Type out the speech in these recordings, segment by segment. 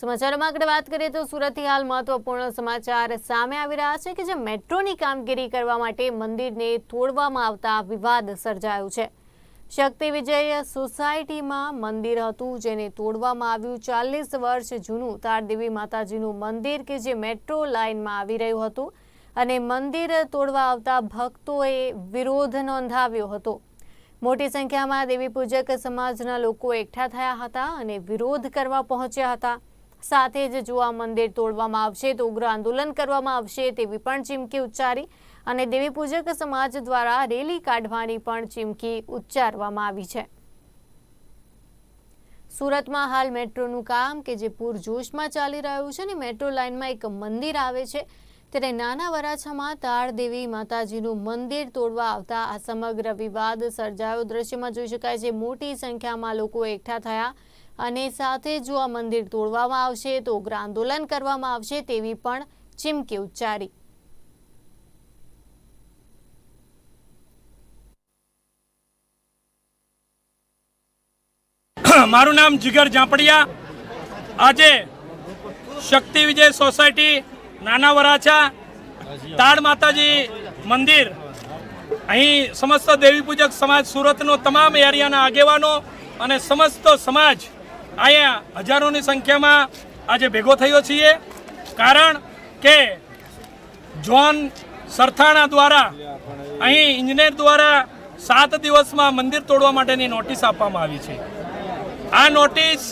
સમાચારોમાં આગળ વાત કરીએ તો સુરતથી હાલ મહત્વપૂર્ણ સમાચાર સામે આવી રહ્યા છે કે જે મેટ્રોની કામગીરી કરવા માટે મંદિરને તોડવામાં આવતા વિવાદ સર્જાયો છે. શક્તિ વિજય સોસાયટીમાં મંદિર હતું, જેને તોડવામાં આવ્યું ચાલીસ વર્ષ જૂનું તારદેવી માતાજીનું મંદિર કે જે મેટ્રો લાઇનમાં આવી રહ્યું હતું. અને મંદિર તોડવા આવતા ભક્તોએ વિરોધ નોંધાવ્યો હતો. મોટી સંખ્યામાં દેવી પૂજક સમાજના લોકો એકઠા થયા હતા અને વિરોધ કરવા પહોંચ્યા હતા. સાથે જ જો આ મંદિર તોડવામાં આવશે તો ઉગ્ર આંદોલન કરવામાં આવશે તેવી પણ ચીમકી ઉચ્ચારી અને દેવી પૂજક સમાજ દ્વારા રેલી કાઢવાની પણ ચીમકી ઉચ્ચારવામાં આવી છે. સુરતમાં હાલ મેટ્રોનું કામ કે જે પૂરજોશમાં ચાલી રહ્યું છે ને મેટ્રો લાઇનમાં એક મંદિર આવે છે ત્યારે નાના વરાછામાં તાળદેવી માતાજીનું મંદિર તોડવા આવતા આ સમગ્ર વિવાદ સર્જાયો. દ્રશ્યમાં જોઈ શકાય છે, મોટી સંખ્યામાં લોકો એકઠા થયા અને સાથે જો આ મંદિર તોડવામાં આવશે તો ઉગ્ર આંદોલન કરવામાં આવશે તેવી પણ ચીમકી ઉચ્ચારી. મારું નામ જીગર ઝાંપડિયા આજે શક્તિ વિજય સોસાયટી નાના વરાછા તાડ માતાજી મંદિર. અહીં સમસ્ત દેવી પૂજક સમાજ સુરતનો તમામ એરિયાના આગેવાનો અને સમસ્ત સમાજ અહીંયા હજારોની સંખ્યામાં આજે ભેગો થયો છીએ. કારણ કે જોન સરથાણા દ્વારા, અહીં ઇન્જિનિયર દ્વારા સાત દિવસમાં મંદિર તોડવા માટેની નોટિસ આપવામાં આવી છે. આ નોટિસ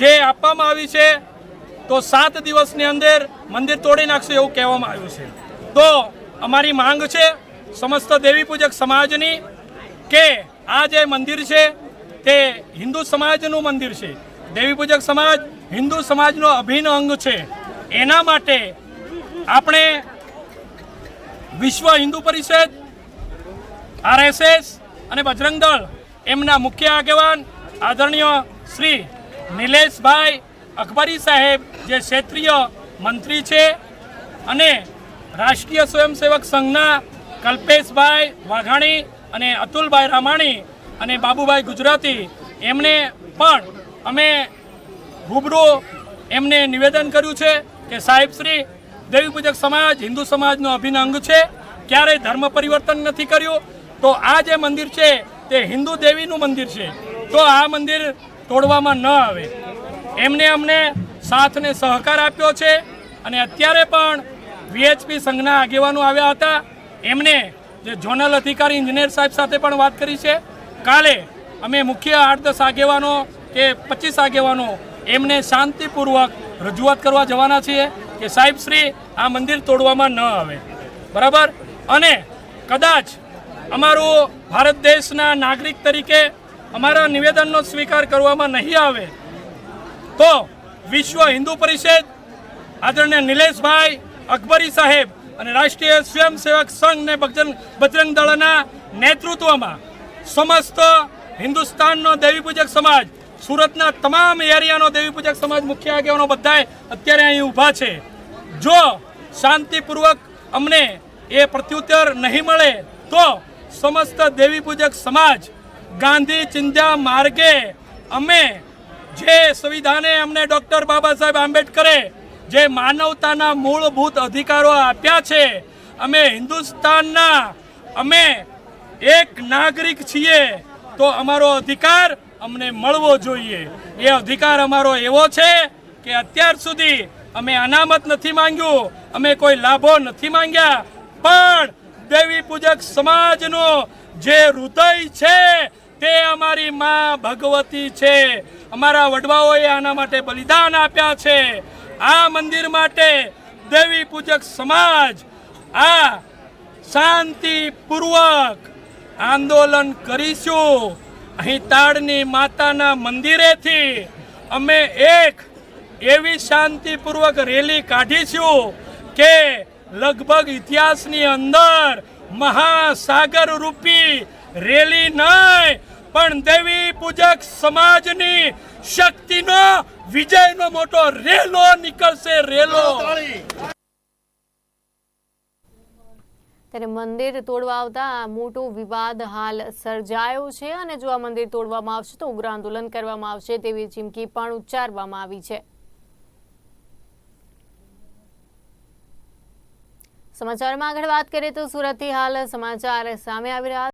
જે આપવામાં આવી છે, તો સાત દિવસની અંદર મંદિર તોડી નાખશે એવું કહેવામાં આવ્યું છે. તો અમારી માંગ છે, સમસ્ત દેવી પૂજક સમાજની, કે આ જે મંદિર છે, તે હિન્દુ સમાજનું મંદિર છે. દેવી પૂજક સમાજ હિન્દુ સમાજનો અભિન્ન અંગ છે. એના માટે આપણે વિશ્વ હિન્દુ પરિષદ, આરએસએસ અને બજરંગ દળ એમના મુખ્ય આગેવાન આદરણીય શ્રી નિલેશભાઈ અકબરી સાહેબ જે ક્ષેત્રીય મંત્રી છે અને રાષ્ટ્રીય સ્વયંસેવક સંઘના કલ્પેશભાઈ વાઘાણી અને અતુલભાઈ રામાણી અને બાબુભાઈ ગુજરાતી એમને પણ અમે રૂબરૂ એમને નિવેદન કર્યું છે કે સાહેબ શ્રી, દેવી પૂજક સમાજ, હિન્દુ સમાજનો અભિન્ન અંગ છે, ક્યારેય ધર્મ પરિવર્તન નથી કર્યું. તો આ જે મંદિર છે, તે હિન્દુ દેવીનું મંદિર છે. તો આ મંદિર તોડવામાં ન આવે. એમને અમને સાથને સહકાર આપ્યો છે અને અત્યારે પણ વીએચપી સંઘના આગેવાનો આવ્યા હતા. એમને જે ઝોનલ અધિકારી ઇન્જિનિયર સાહેબ સાથે પણ વાત કરી છે. કાલે અમે મુખ્ય આઠ દસ આગેવાનો કે પચીસ આગેવાનો એમને શાંતિપૂર્વક રજૂઆત કરવા જવાના છીએ કે સાહેબ શ્રી, આ મંદિર તોડવામાં ન આવે. બરાબર? અને કદાચ અમારું ભારત દેશના નાગરિક તરીકે અમારા નિવેદનનો સ્વીકાર કરવામાં નહીં આવે, તો વિશ્વ હિન્દુ પરિષદ આદરણીય નિલેશભાઈ અકબરી સાહેબ અને રાષ્ટ્રીય સ્વયંસેવક સંઘ ને બજરંગ દળના નેતૃત્વમાં સમસ્ત હિન્દુસ્તાનનો દેવીપૂજક સમાજ સુરતના તમામ એરિયાનો દેવી પૂજક સમાજ મુખ્ય આગેવાનો બધાએ અત્યારે અહીં ઊભા છે. જો શાંતિપૂર્વક અમને એ પ્રત્યુત્તર નહીં મળે, તો સમસ્ત દેવી પૂજક સમાજ ગાંધી ચિંધ્યા માર્ગે અમે જે સંવિધાને અમને ડૉક્ટર બાબા સાહેબ આંબેડકરે જે માનવતાના મૂળભૂત અધિકારો આપ્યા છે, અમે હિન્દુસ્તાનના, અમે એક નાગરિક છીએ, તો અમારો અધિકાર અમને મળવો જોઈએ. એ અધિકાર અમારો એવો છે કે અત્યાર સુધી અમે અનામત નથી માંગ્યું, અમે કોઈ લાભો નથી માંગ્યા, પણ દેવી પૂજક સમાજનો જે હૃદય છે તે અમારી માં ભગવતી છે. અમારા વડવાઓએ આના માટે બલિદાન આપ્યા છે. આ મંદિર માટે દેવી પૂજક સમાજ આ શાંતિપૂર્વક આંદોલન કરીશું. અહીં તાડની માતાના મંદિરેથી અમે એક એવી શાંતિપૂર્વક રેલી કાઢીશું કે લગભગ ઇતિહાસની અંદર મહાસાગર રૂપી રેલી નહીં, પણ દેવી પૂજક સમાજની શક્તિનો, વિજયનો મોટો રેલો નીકળશે, રેલો. ત્યારે મંદિર તોડવા આવતા મોટો વિવાદ હાલ સર્જાયો છે અને જો આ મંદિર તોડવામાં આવશે તો ઉગ્ર આંદોલન કરવામાં આવશે તેવી ચીમકી પણ ઉચ્ચારવામાં આવી છે. સમાચારમાં આગળ વાત કરીએ તો સુરતથી હાલ સમાચાર સામે આવી રહ્યા